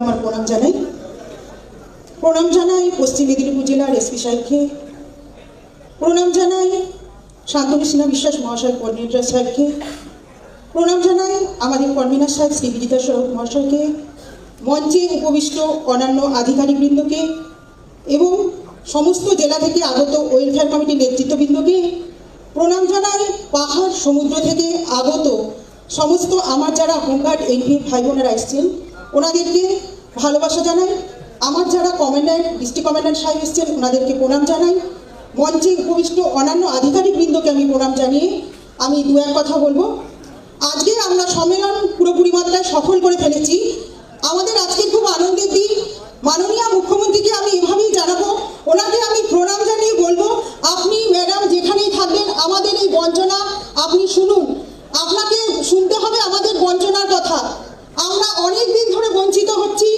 আমার প্রণাম জানাই। প্রণাম জানাই পশ্চিম মেদিনীপুর জেলার এসপি সাহেবকে। প্রণাম জানাই শান্তনু সিনহা বিশ্বাস মহাশয় কোঅর্ডিনেটর সাহেবকে। প্রণাম জানাই আমাদের কনভিনার সাহেব শ্রী বিজিতা শরৎ মহাশয়কে, মঞ্চে উপবিষ্ট অন্যান্য আধিকারিকবৃন্দকে এবং সমস্ত জেলা থেকে আগত ওয়েলফেয়ার কমিটির নেতৃত্ববৃন্দকে প্রণাম জানাই। পাহাড় সমুদ্র থেকে আগত সমস্ত আমার যারা হোমগার্ড এনপিএফ ভাই বোনেরা এসছেন ওনাদেরকে ভালোবাসা জানাই। আমার যারা কমান্ডার, ডিস্ট্রিক্ট কমান্ডার সাহেব এসছেন, ওনাদেরকে প্রণাম জানাই। মঞ্চে উপবিষ্ট অন্যান্য আধিকারিকবৃন্দকে আমি প্রণাম জানিয়ে আমি দু এক কথা বলব। আজকে আমরা সম্মেলন পুরোপুরি মাত্রায় সফল করে ফেলেছি। আমাদের আজকে খুব আনন্দের দিন। মাননীয় মুখ্যমন্ত্রীকে আমি এভাবেই জানাব। ওনাকে আমি প্রণাম জানিয়ে বলব, আপনি ম্যাডাম যেখানেই থাকবেন, আমাদের এই বঞ্চনা, আপনি শুনুন। আপনাকে শুনতে হবে আমাদের বঞ্চনার কথা। আমরা অনেক দিন ধরে বঞ্চিত হচ্ছি।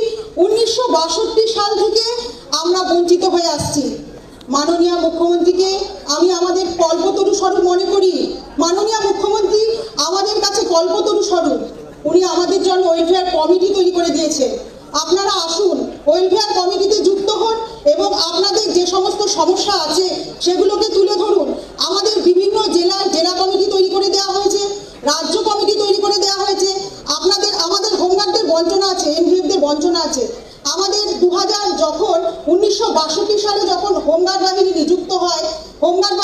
উনিশশো বাষট্টি সাল থেকে আমরা বঞ্চিত হয়ে আসছি। মাননীয় মুখ্যমন্ত্রীকে আমি আমাদের কল্পতরু স্বরূপ মনে করি। মাননীয় মুখ্যমন্ত্রী আমাদের কাছে কল্পতরু স্বরূপ। উনি আমাদের জন্য ওয়েলফেয়ার কমিটি তৈরি করে দিয়েছে। আপনারা আসুন ওয়েলফেয়ার কমিটিতে যুক্ত হন এবং আপনাদের যে সমস্ত সমস্যা আছে সেগুলোকে তুলে ধরুন। আমাদের বিভিন্ন জেলার জেলা কমিটি তৈরি করে দেওয়া হয়েছে। রাজ্য বঞ্চনা আছে। আমাদের দু হাজার যখন উনিশশো বাষট্টি সালে যখন হোমগার্ড বাহিনী নিযুক্ত হয়, হোমগার্ড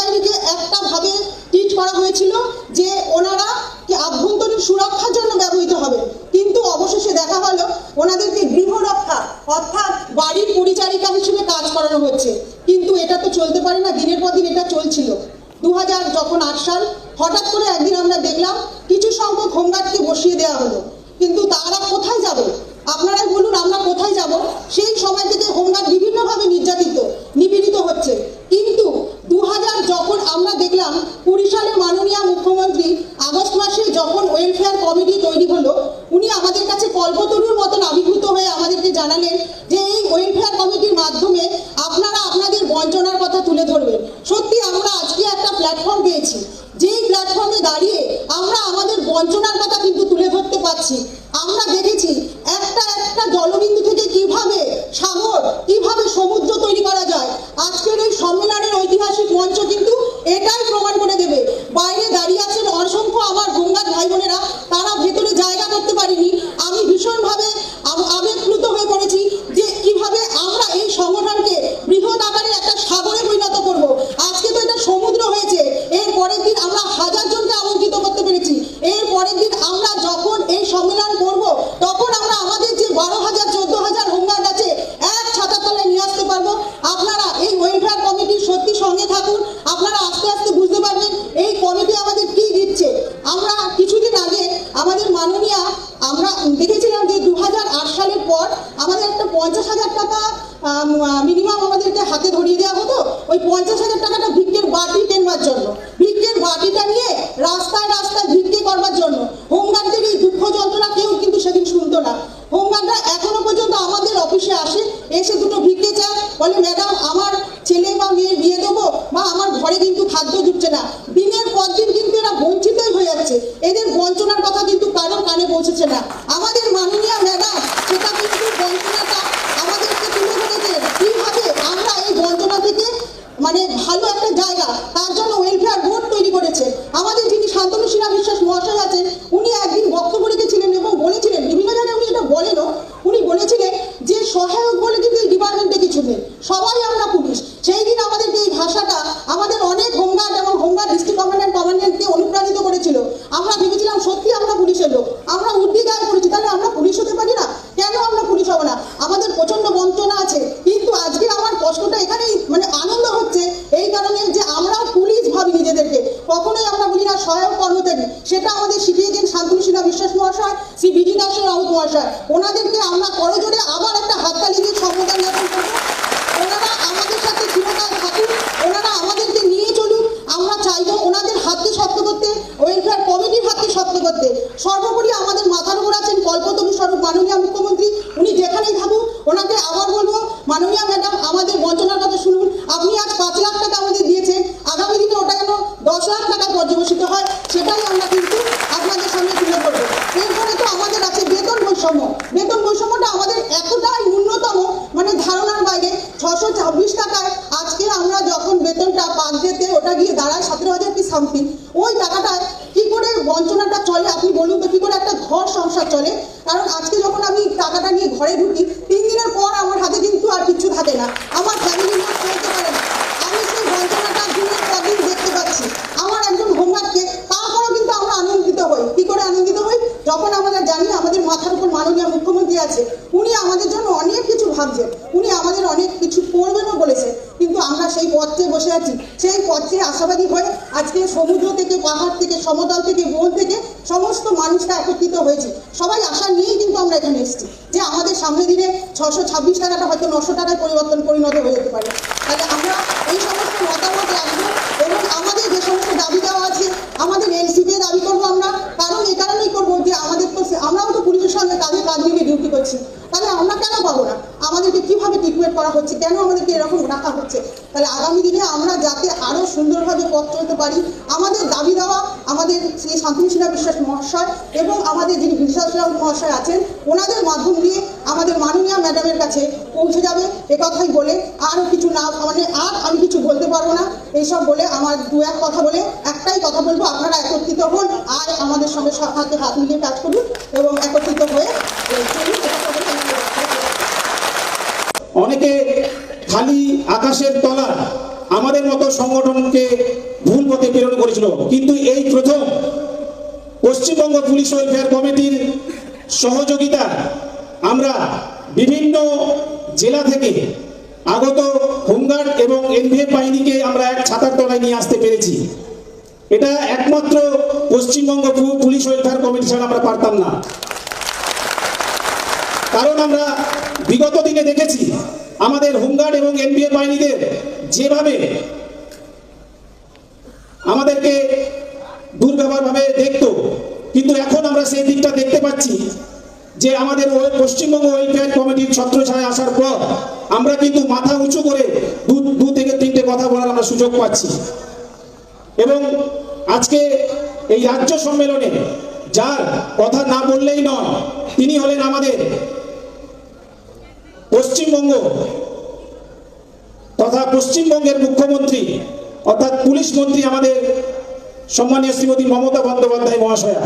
um, a ঘর সংসার চলে। কারণ আজকে যখন আমি টাকাটা নিয়ে ঘরে ঢুকি তিন এই সমস্ত মতামত রাখব এবং আমাদের যে সমস্ত দাবি দেওয়া আছে, আমাদের এনসিপি দাবি করব আমরা। কারণ এই কারণেই করব যে আমাদের আমরাও তো পুলিশের সঙ্গে কাঁধে কাঁধ মিলিয়ে ডিউটি করছি। তাহলে আমরা কেন পাবো না? আমাদেরকে কীভাবে ট্রিটমেন্ট করা হচ্ছে? কেন আমাদেরকে এরকম রাখা হচ্ছে? তাহলে আগামী দিনে আমরা যাতে আরও সুন্দরভাবে পথ চলতে পারি, আমাদের দাবি দেওয়া, আমাদের শ্রী শান্তনু সিনহা বিশ্বাস মহাশয় এবং আমাদের যিনি বিশ্বাস মহাশয় আছেন, ওনাদের মাধ্যম দিয়ে আমাদের মাননীয় ম্যাডামের কাছে পৌঁছে যাবে কথাই বলে আরও কিছু না মানে আর আমি কিছু বলতে পারব না এইসব বলে আমার দু এক কথা বলে একটাই কথা বলব, আপনারা একত্রিত হন আর আমাদের সঙ্গে হাতে হাত মিলিয়ে কাজ করুন এবং একত্রিত হয়ে। অনেকে খালি আকাশের তলা আমাদের মতো সংগঠনকে ভুল পথে প্রেরণ করেছিল, কিন্তু এই প্রথম পশ্চিমবঙ্গ পুলিশ ওয়েলফেয়ার কমিটির সহযোগিতা আমরা বিভিন্ন জেলা থেকে আগত হোমগার্ড এবং এনভিএফ বাহিনীকে আমরা এক ছাতার তলায় নিয়ে আসতে পেরেছি। এটা একমাত্র পশ্চিমবঙ্গ পুলিশ ওয়েলফেয়ার কমিটি ছাড়া আমরা পারতাম না। কারণ আমরা বিগত দিনে দেখেছি, আমাদের হোমগার্ড এবং এনবিএ বাহিনীদের যেভাবে আমাদেরকে দুর্ব্যবহারভাবে দেখতো, কিন্তু এখন আমরা সেই দিকটা দেখতে পাচ্ছি। যে আমাদের ওই পশ্চিমবঙ্গ ওয়েলফেয়ার কমিটির ছত্রছায় আসার পর আমরা কিন্তু মাথা উঁচু করে দু দু থেকে তিনটে কথা বলার আমরা সুযোগ পাচ্ছি। এবং আজকে এই রাজ্য সম্মেলনে যার কথা না বললেই নয়, তিনি হলেন আমাদের পশ্চিমবঙ্গ তথা পশ্চিমবঙ্গের মুখ্যমন্ত্রী, অর্থাৎ পুলিশ মন্ত্রী আমাদের সম্মানীয় শ্রীমতী মমতা বন্দ্যোপাধ্যায় মহাশয়া।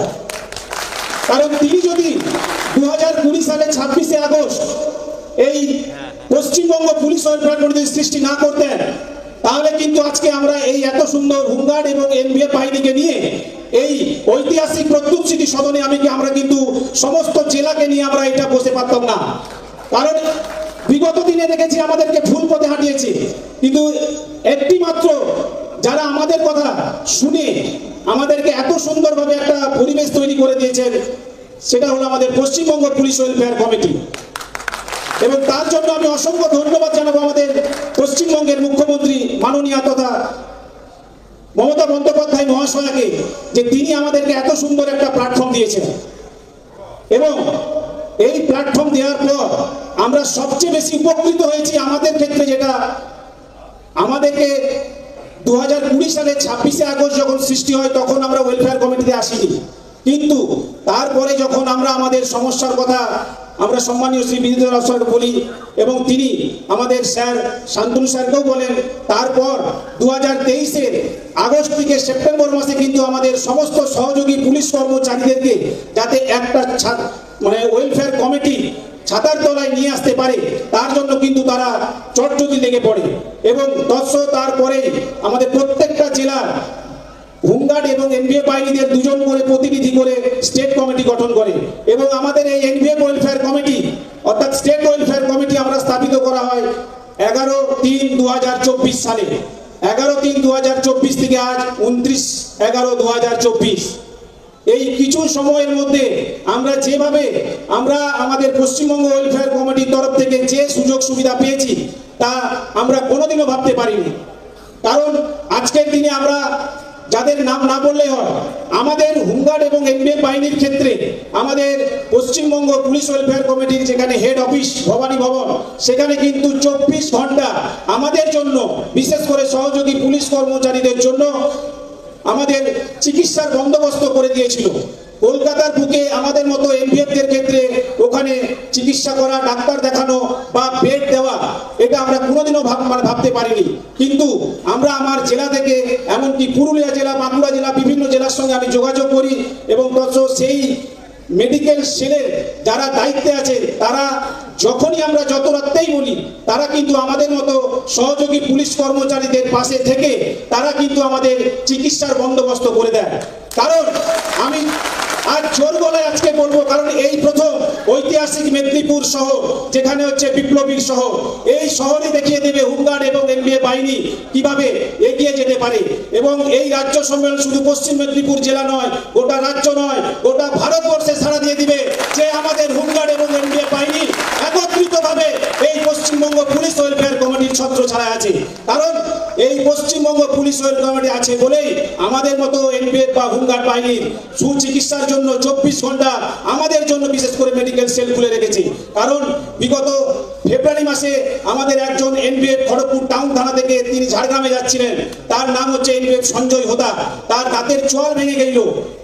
কারণ তিনি যদি সালে ছাব্বিশে আগস্ট এই পশ্চিমবঙ্গ পুলিশ কমিটির সৃষ্টি না করতেন তাহলে কিন্তু আজকে আমরা এই এত সুন্দর হোমগার্ড এবং এনবিএ বাহিনীকে নিয়ে এই ঐতিহাসিক প্রত্যুত স্মৃতি সদনে আমি আমরা কিন্তু সমস্ত জেলাকে নিয়ে আমরা এটা বসে পারতাম না। কারণ বিগত দিনে দেখেছি আমাদেরকে ভুল পথে হাঁটিয়েছে। কিন্তু একটি মাত্র যারা আমাদের কথা শুনে আমাদেরকে এত সুন্দরভাবে একটা পরিবেশ তৈরি করে দিয়েছেন সেটা হলো আমাদের পশ্চিমবঙ্গ পুলিশ ওয়েলফেয়ার কমিটি। এবং তার জন্য আমি অসংখ্য ধন্যবাদ জানাব আমাদের পশ্চিমবঙ্গের মুখ্যমন্ত্রী মাননীয় তথা মমতা বন্দ্যোপাধ্যায় মহাশয়াকে, যে তিনি আমাদেরকে এত সুন্দর একটা প্ল্যাটফর্ম দিয়েছেন। এবং এই প্ল্যাটফর্ম দেওয়ার পর আমরা সবচেয়ে বেশি উপকৃত হয়েছি আমাদের ক্ষেত্রে যেটা, আমাদেরকে দু হাজার কুড়ি সালে ছাব্বিশে আগস্ট যখন সৃষ্টি হয়, তখন আমরা ওয়েলফেয়ার কমিটিতে আসিনি। কিন্তু তারপরে যখন আমরা আমাদের সমস্যার কথা আমরা সম্মানীয় শ্রী বিদ্যুৎ স্যারকে বলি এবং তিনি আমাদের স্যার শান্তনু স্যারকেও বলেন, তারপর দু হাজার তেইশের আগস্ট থেকে সেপ্টেম্বর মাসে কিন্তু আমাদের সমস্ত সহযোগী পুলিশ কর্মচারীদেরকে যাতে একটা মানে ওয়েলফেয়ার কমিটি ছাতার তলায় নিয়ে আসতে পারে, তার জন্য কিন্তু তারা চটজটি লেগে পড়ে। এবং তৎস তারপরে আমাদের প্রত্যেকটা জেলার হোমগার্ড এবং এনবিএ বাহিনীদের দুজন করে প্রতিনিধি করে স্টেট কমিটি গঠন করে এবং আমাদের এই এনবিএ ওয়েলফেয়ার কমিটি অর্থাৎ স্টেট ওয়েলফেয়ার কমিটি আমরা স্থাপিত করা হয় এগারো তিন দু সালে। এগারো তিন দু থেকে আজ উনত্রিশ এগারো দু এই কিছু সময়ের মধ্যে আমরা যেভাবে আমরা আমাদের পশ্চিমবঙ্গ ওয়েলফেয়ার কমিটির তরফ থেকে যে সুযোগ সুবিধা পেয়েছি, তা আমরা কোনোদিনও ভাবতে পারিনি। কারণ আজকের দিনে আমরা যাদের নাম না বললে হয়। আমাদের হোমগার্ড এবং এনবিএ বাহিনীর ক্ষেত্রে আমাদের পশ্চিমবঙ্গ পুলিশ ওয়েলফেয়ার কমিটির যেখানে হেড অফিস ভবানী ভবন, সেখানে কিন্তু চব্বিশ ঘণ্টা আমাদের জন্য, বিশেষ করে সহযোগী পুলিশ কর্মচারীদের জন্য আমাদের চিকিৎসার বন্দোবস্ত করে দিয়েছিল। কলকাতার বুকে আমাদের মতো এমপিএফদের ক্ষেত্রে ওখানে চিকিৎসা করা, ডাক্তার দেখানো বা বেড দেওয়া, এটা আমরা কোনোদিনও ভাব মানে ভাবতে পারিনি। কিন্তু আমরা আমার জেলা থেকে, এমনকি পুরুলিয়া জেলা, বাঁকুড়া জেলা, বিভিন্ন জেলার সঙ্গে আমি যোগাযোগ করি এবং সেই মেডিকেল সেলের যারা দায়িত্বে আছে, তারা যখনই আমরা যত রাত্রেই বলি, তারা কিন্তু আমাদের মতো সহযোগী পুলিশ কর্মচারীদের পাশে থেকে, তারা কিন্তু আমাদের চিকিৎসার বন্দোবস্ত করে দেয়। কারণ আমি আর জোর গলায় আজকে বলব, কারণ এই প্রথম ঐতিহাসিক মেদিনীপুর শহর, যেখানে হচ্ছে বিপ্লবী শহর, এই শহরে দেখিয়ে দেবে হুঙ্গার এবং এনবিএ বাহিনী কীভাবে এগিয়ে যেতে পারে। এবং এই রাজ্য সম্মেলন শুধু পশ্চিম মেদিনীপুর জেলা নয়, গোটা রাজ্য নয়, গোটা ভারতবর্ষে সাড়া দিয়ে দিবে যে আমাদের হুঙ্গার এবং এনবিএ বাহিনী একত্রিতভাবে পশ্চিমবঙ্গ পুলিশ ওয়েলফেয়ার কমিটির ছত্র ছাড়া আছে। কারণ এই পশ্চিমবঙ্গ পুলিশ ওয়েলফেয়ার কমিটি আছে বলেই আমাদের মতো এমপিএফ বা হুঙ্গার বাহিনীর সুচিকিৎসার জন্য চব্বিশ ঘণ্টা আমাদের জন্য বিশেষ করে মেডিকেল সেল খুলে রেখেছি। কারণ বিগত মাসে আমাদের একজন এনবিএফ খড়গপুর টাউন থানা থেকে তিনি ঝাড়গ্রামে যাচ্ছিলেন। তার নাম হচ্ছে এনবিএফ সঞ্জয় হোদা তার দাঁতের চোয়াল ভেঙে গেল।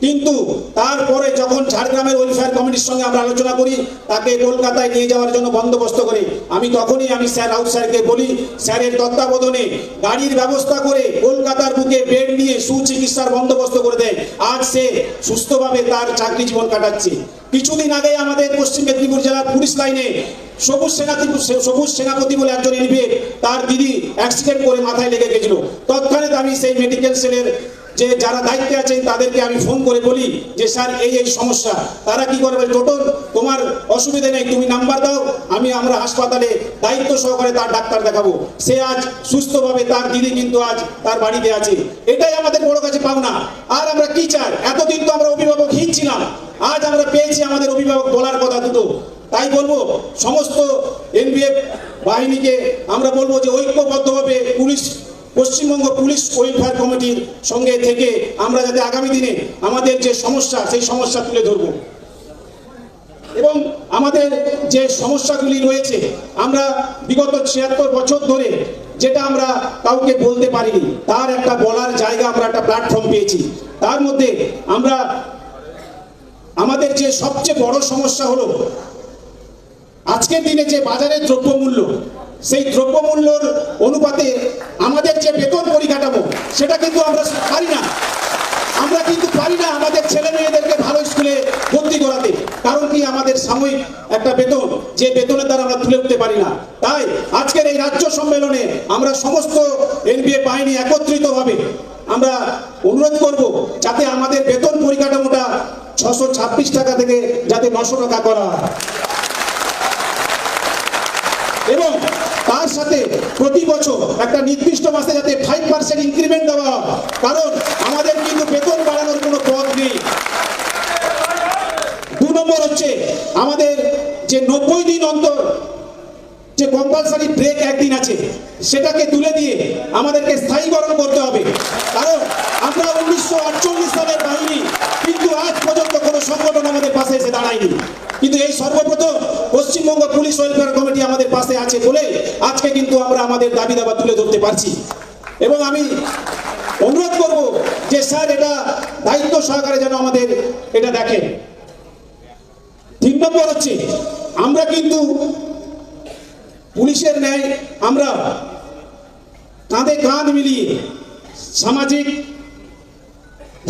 কিন্তু তারপরে যখন ঝাড়গ্রামের ওয়েলফেয়ার কমিটির সঙ্গে আমরা আলোচনা করি, তাকে কলকাতায় নিয়ে যাওয়ার জন্য বন্দোবস্ত করে, আমি তখনই আমি স্যার রাউত স্যারকে বলি, স্যারের তত্ত্বাবধানে গাড়ির ব্যবস্থা করে কলকাতার বুকে বেড নিয়ে সুচিকিৎসার বন্দোবস্ত করে দেয়। আজ সে সুস্থভাবে তার চাকরি জীবন কাটাচ্ছে। কিছুদিন আগে আমাদের পশ্চিম মেদিনীপুর জেলার পুলিশ লাইনে সবুজ সেনাপতি সবুজ সেনাপতি বলে একজন এনবিএ, তার দিদি অ্যাক্সিডেন্ট করে মাথায় লেগে গেছিল। তৎক্ষণাৎ আমি সেই মেডিকেল সেলের যে যারা দায়িত্বে আছেন, তাদেরকে আমি ফোন করে বলি যে, স্যার, এই এই সমস্যা। তারা কি করবে টোটল তোমার অসুবিধা নেই, তুমি নাম্বার দাও, আমি আমরা হাসপাতালে দায়িত্ব সহকারে তার ডাক্তার দেখাবো। সে আজ সুস্থভাবে তার দিদি কিন্তু আজ তার বাড়িতে আছে। এটাই আমাদের বড় কাছে পাওনা। আর আমরা কি চাই? এতদিন তো আমরা অভিভাবক হিচ্ছিলাম আজ আমরা পেয়েছি আমাদের অভিভাবক বলার কথা দুটো। তাই বলব, সমস্ত এনবিএফ বাহিনীকে আমরা বলব যে ঐক্যবদ্ধভাবে পুলিশ, পশ্চিমবঙ্গ পুলিশ ওয়েলফেয়ার কমিটির সঙ্গে থেকে আমরা যাতে আগামী দিনে আমাদের যে সমস্যা, সেই সমস্যা তুলে ধরব। এবং আমাদের যে সমস্যাগুলি রয়েছে, আমরা বিগত ছিয়াত্তর বছর ধরে যেটা আমরা কাউকে বলতে পারিনি, তার একটা বলার জায়গা আমরা একটা প্ল্যাটফর্ম পেয়েছি। তার মধ্যে আমরা, আমাদের যে সবচেয়ে বড় সমস্যা হলো আজকের দিনে যে বাজারের দ্রব্যমূল্য, সেই দ্রব্যমূল্যর অনুপাতে আমাদের যে বেতন পরিকাঠামো, সেটা কিন্তু আমরা পারি না। আমরা কিন্তু পারি না আমাদের ছেলে মেয়েদেরকে ভালো স্কুলে ভর্তি করাতে, কারণ কি আমাদের সাময়িক একটা বেতন, যে বেতনের দ্বারা আমরা তুলে উঠতে পারি না। তাই আজকের এই রাজ্য সম্মেলনে আমরা সমস্ত এনবিএ বাহিনী একত্রিতভাবে আমরা অনুরোধ করব যাতে আমাদের বেতন পরিকাঠামোটা ছশো টাকা থেকে যাতে নশো টাকা করা হয়। এবং তার সাথে প্রতি বছর একটা নির্দিষ্ট মাসে যাতে ফাইভ পার্সেন্ট ইনক্রিমেন্ট দেওয়া হয়। কারণ আমাদের কিন্তু বেতন বাড়ানোর কোনো পথ নেই। দু নম্বর হচ্ছে আমাদের যে নব্বই দিন অন্তর যে কম্পালসারি ব্রেক একদিন আছে, সেটাকে তুলে দিয়ে আমাদেরকে স্থায়ীকরণ করতে হবে। কারণ আমরা উনিশশো আটচল্লিশ সালের বাহিনী, কিন্তু আজ পর্যন্ত কোনো সংগঠন আমাদের পাশে এসে দাঁড়ায়নি। কিন্তু এই সর্বপ্রথম পশ্চিমবঙ্গ পুলিশ ওয়েলফেয়ার কমিটি আমাদের পাশে আছে বলে আজকে কিন্তু আমরা আমাদের দাবি দাবা তুলে ধরতে পারছি। এবং আমি অনুরোধ করব যে স্যার এটা দায়িত্ব সহকারে যেন আমাদের এটা দেখেন। তিন নম্বর হচ্ছে, আমরা কিন্তু পুলিশের ন্যায় আমরা কাঁধে কাঁধ মিলিয়ে সামাজিক,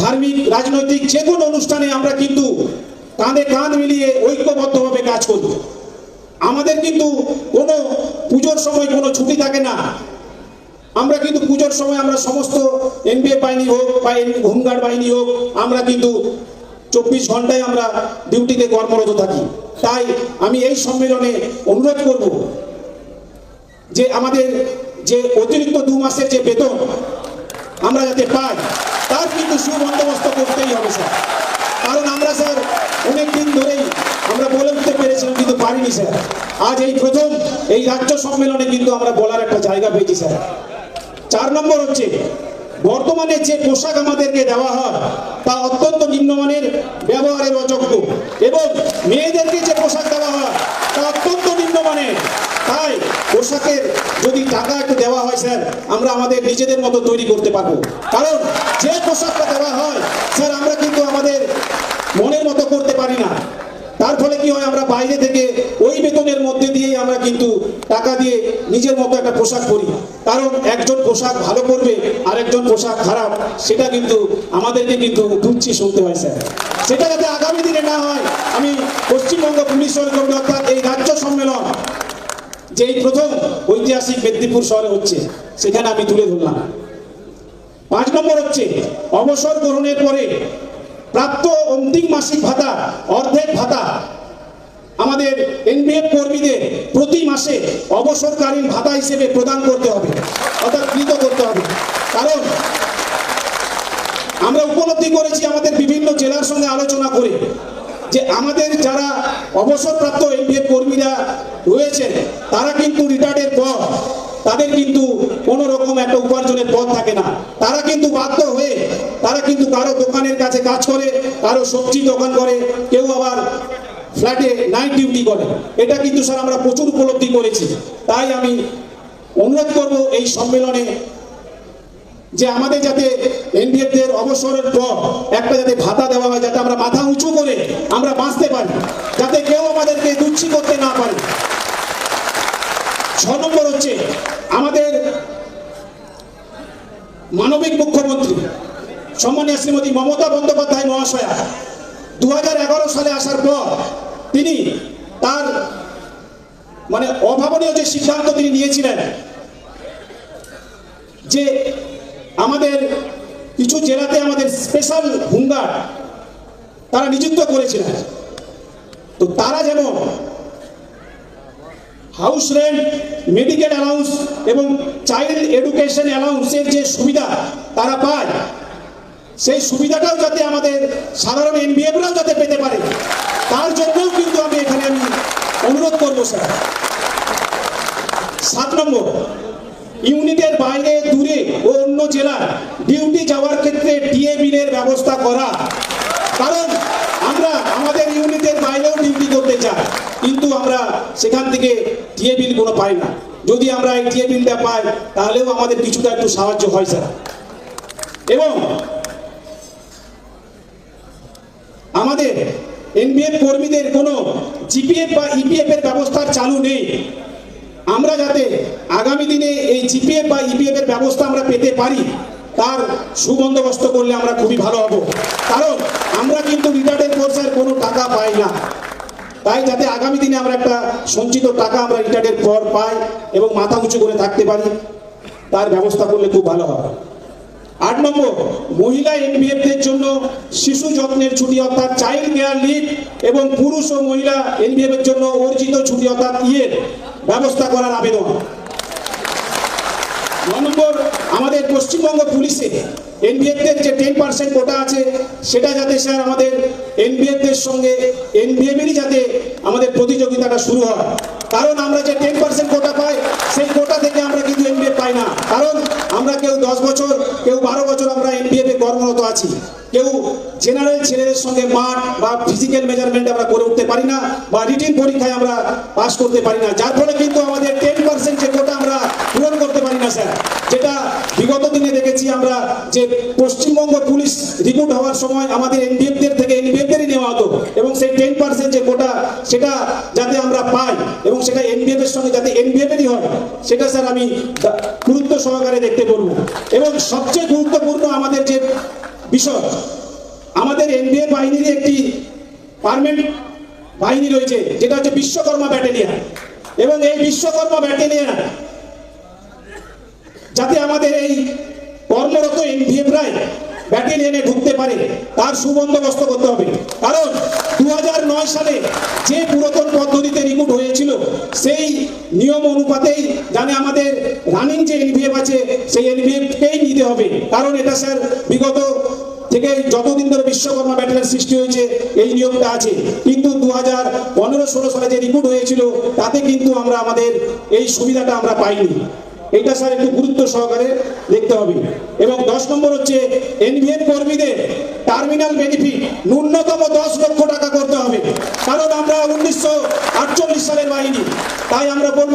ধার্মিক, রাজনৈতিক যে কোনো অনুষ্ঠানে আমরা কিন্তু কাঁধে কাঁধ মিলিয়ে ঐক্যবদ্ধভাবে কাজ করি আমাদের কিন্তু কোনো পুজোর সময় কোনো ছুটি থাকে না। আমরা কিন্তু পুজোর সময় আমরা সমস্ত এনবিএ বাহিনী হোক বা হোমগার্ড বাহিনী হোক, আমরা কিন্তু চব্বিশ ঘন্টায় আমরা ডিউটিতে কর্মরত থাকি। তাই আমি এই সম্মেলনে অনুরোধ করব যে আমাদের যে অতিরিক্ত দু মাসের যে বেতন আমরা যাতে পাই, তার কিন্তু সুবন্দোবস্ত করতেই হবে, স্যার। কারণ আমরা স্যার অনেক দিন ধরেই আমরা বলে উঠতে পেরেছিলাম, কিন্তু পারিনি স্যার। আজ এই প্রথম এই রাজ্য সম্মেলনে কিন্তু আমরা বলার একটা জায়গা পেয়েছি, স্যার। চার নম্বর হচ্ছে, বর্তমানে যে পোশাক আমাদেরকে দেওয়া হয়, তা অত্যন্ত নিম্নমানের ব্যবহারের অযোগ্য। এবং মেয়েদেরকে যে পোশাক দেওয়া হয়, তা অত্যন্ত নিম্নমানের। তাই পোশাকের যদি টাকা একটু দেওয়া হয়, স্যার, আমরা আমাদের নিজেদের মতো তৈরি করতে পারব। কারণ যে পোশাকটা দেওয়া হয় স্যার আমরা কিন্তু আমাদের মনের মতো করতে পারি না তার ফলে কি হয় আমরা বাইরে থেকে ওই বেতনের মধ্যে দিয়েই আমরা কিন্তু টাকা দিয়ে নিজের মতো একটা পোশাক পরি। কারণ একজন পোশাক ভালো করবে আর একজন পোশাক খারাপ, সেটা কিন্তু আমাদেরকে কিন্তু দুচ্ছি শুনতে হয়, স্যার। সেটা যাতে আগামী দিনে না হয়, আমি পশ্চিমবঙ্গ পুলিশ সরকার অর্থাৎ এই রাজ্য সম্মেলন যে এই প্রথম ঐতিহাসিক মেদিনীপুর শহরে হচ্ছে, সেখানে আমি তুলে ধরলাম। পাঁচ নম্বর হচ্ছে, অবসর গ্রহণের পরে প্রাপ্ত অন্তিম মাসিক ভাতা, অর্ধেক ভাতা আমাদের এনবিএফ কর্মীদের প্রতি মাসে অবসরকালীন ভাতা হিসেবে প্রদান করতে হবে, অর্থাৎ কৃত করতে হবে। কারণ আমরা উপলব্ধি করেছি আমাদের বিভিন্ন জেলার সঙ্গে আলোচনা করে যে আমাদের যারা অবসরপ্রাপ্ত এনবিএফ কর্মীরা রয়েছেন, তারা কিন্তু রিটায়ার্ডের পর, তাদের কিন্তু কোনো রকম একটা উপার্জনের পথ থাকে না। তারা কিন্তু বাধ্য হয়ে, তারা কিন্তু কারও দোকানের কাছে কাজ করে, কারও সবজি দোকান করে, কেউ আবার ফ্ল্যাটে নাইট ডিউটি করে। এটা কিন্তু স্যার আমরা প্রচুর উপলব্ধি করেছি। তাই আমি অনুরোধ করব এই সম্মেলনে যে আমাদের যাতে এনডিএফদের অবসরের পর একটা যাতে ভাতা দেওয়া হয়, যাতে আমরা মাথা উঁচু করে আমরা বাঁচতে পারি, যাতে কেউ আমাদেরকে দুচ্ছি করতে না পারে। ছ নম্বর হচ্ছে আমাদের মানবিক মুখ্যমন্ত্রী, সম্মানীয় শ্রীমতী মমতা বন্দ্যোপাধ্যায় মহাশয়া দু হাজার এগারো সালে আসার পর তিনি তার মানে অভাবনীয় যে সিদ্ধান্ত তিনি নিয়েছিলেন, যে আমাদের কিছু জেলাতে আমাদের স্পেশাল হুঙ্গার তারা নিযুক্ত করেছিলেন। তো তারা যেমন হাউস রেন্ট মেডিকেল অ্যালাউন্স এবং চাইল্ড এডুকেশন অ্যালাউন্সের যে সুবিধা তারা পায় সেই সুবিধাটাও যাতে আমাদের সাধারণ এনবিএফরাও যাতে পেতে পারে, তার জন্যও কিন্তু আমি এখানে আমি অনুরোধ করব স্যার। সাত নম্বর, ইউনিটের বাইরে, দূরে ও অন্য জেলার ডিউটি যাওয়ার ক্ষেত্রে ডিএ বিলের ব্যবস্থা করা। কারণ আমরা আমাদের ইউনিটের বাইরেও ডিউটি করতে চাই, কিন্তু আমরা সেখান থেকে ডিএ বিল কোনো পাই না। যদি আমরা এই ডিএ বিলটা পাই, তাহলেও আমাদের কিছুটা একটু সাহায্য হয়, স্যার। এবং আমাদের এনবিএফ কর্মীদের কোনো জিপিএফ বা ইপিএফ এর ব্যবস্থা চালু নেই। আমরা যাতে আগামী দিনে এই জিপিএফ বা ইপিএফ এর ব্যবস্থা আমরা পেতে পারি, তার সুবন্দোবস্ত করলে আমরা খুবই ভালো হব। কারণ আমরা কিন্তু রিটায়ার্ডের পর্যায়ে কোনো টাকা পাই না। তাই যাতে আগামী দিনে আমরা একটা সঞ্চিত টাকা আমরা রিটায়ার্ডের পর পাই এবং মাথা উঁচু করে থাকতে পারি, তার ব্যবস্থা করলে খুব ভালো হবে আট নম্বর, মহিলা এনবিএফদের জন্য শিশু যত্নের ছুটি, অর্থাৎ চাইল্ড কেয়ার লিভ এবং পুরুষ ও মহিলা এনবিএফ এর জন্য অর্জিত ছুটি, অর্থাৎ ইয়ের ব্যবস্থা করার আবেদন। নম্বর, আমাদের পশ্চিমবঙ্গ পুলিশে এনবিএফদের যে টেন পার্সেন্ট কোটা আছে, সেটা যাতে স্যার আমাদের এনবিএফদের সঙ্গে এনবিএফেরই যাতে আমাদের প্রতিযোগিতাটা শুরু হয়। কারণ আমরা যে টেন পার্সেন্ট কোটা পাই, সেই কোটা থেকে আমরা কিন্তু এনবিএফ পাই না। কারণ আমরা কেউ দশ বছর, কেউ বারো বছর আমরা এনবিএফে কর্মরত আছি। কেউ জেনারেল ছেলেদের সঙ্গে মাঠ বা ফিজিক্যাল মেজারমেন্ট আমরা করে উঠতে পারি না বা রিটিন পরীক্ষায় আমরা পাস করতে পারি না। যার ফলে কিন্তু আমাদের টেন পার্সেন্ট যে কোটা আমরা পূরণ করতে পারি না স্যার যেটা বিগত দিনে দেখেছি আমরা যে পুলিশ রিক্রুট হওয়ার সময় আমাদের এনবিএফদের থেকে এনবিএফদেরই নেওয়া হতো। এবং সেই টেন পার্সেন্ট যে কোটা, সেটা যাতে আমরা পাই, এবং সেটা এনবিএফ এর সঙ্গে যাতে এনবিএফেরই হয়, সেটা স্যার আমি গুরুত্ব সহকারে দেখতে বলব। এবং সবচেয়ে গুরুত্বপূর্ণ আমাদের যে বিষয়, আমাদের এনবিএ বাহিনীর একটি পারমানেন্ট বাহিনী রয়েছে, যেটা হচ্ছে বিশ্বকর্মা ব্যাটালিয়ন। এবং এই বিশ্বকর্মা ব্যাটালিয়ন, যাতে আমাদের এই কর্মরত এনভিএফরাই ব্যাটালিয়নে ঢুকতে পারে, তার সুবন্দোবস্ত করতে হবে। কারণ দু হাজার নয় সালে যে পুরাতন পদ্ধতিতে রিক্রুট হয়েছিল, সেই নিয়ম অনুপাতেই জানে আমাদের রানিং যে এনভিএফ আছে, সেই এনভিএফকেই নিতে হবে। কারণ এটা স্যার বিগত থেকে যতদিন ধরে বিশ্বকর্মা ব্যাটালিয়ন সৃষ্টি হয়েছে, এই নিয়মটা আছে। কিন্তু দু হাজার পনেরো ষোলো সালে যে রিক্রুট হয়েছিল, তাতে কিন্তু আমরা আমাদের এই সুবিধাটা আমরা পাইনি। এটা স্যার একটু গুরুত্ব সহকারে দেখতে হবে। এবং দশ নম্বর হচ্ছে এনভিএফ কর্মীদের টার্মিনাল বেনিফিট ন্যূনতম দশ লক্ষ টাকা করতে হবে। কারণ আমরা উনিশশো আটচল্লিশ সালের বাহিনী। তাই আমরা বলব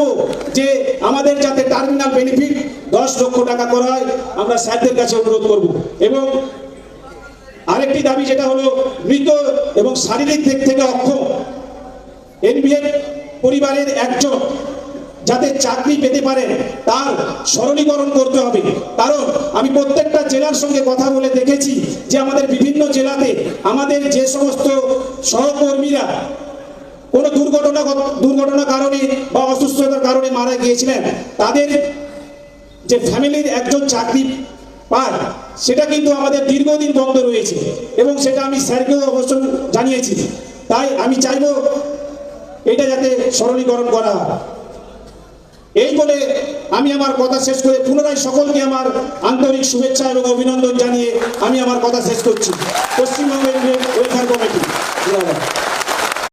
যে, আমাদের যাতে টার্মিনাল বেনিফিট দশ লক্ষ টাকা করা হয়, আমরা স্যারদের কাছে অনুরোধ করব। এবং আরেকটি দাবি যেটা হলো, মৃত এবং শারীরিক দিক থেকে অক্ষম এনবিএফ পরিবারের একজন যাতে চাকরি পেতে পারে তার সরলীকরণ করতে হবে। কারণ আমি প্রত্যেকটা জেলার সঙ্গে কথা বলে দেখেছি যে আমাদের বিভিন্ন জেলাতে আমাদের যে সমস্ত সহকর্মীরা কোনো দুর্ঘটনা দুর্ঘটনার কারণে বা অসুস্থতার কারণে মারা গিয়েছিলেন, তাদের যে ফ্যামিলির একজন চাকরি পায়, সেটা কিন্তু আমাদের দীর্ঘদিন বন্ধ রয়েছে এবং সেটা আমি স্যারকেও অবশ্য জানিয়েছি। তাই আমি চাইব এটা যাতে সরলীকরণ করা হয়। এই বলে আমি আমার কথা শেষ করে পুনরায় সকলকে আমার আন্তরিক শুভেচ্ছা এবং অভিনন্দন জানিয়ে আমি আমার কথা শেষ করছি। পশ্চিমবঙ্গের ওয়েলফেয়ার কমিটি ধন্যবাদ।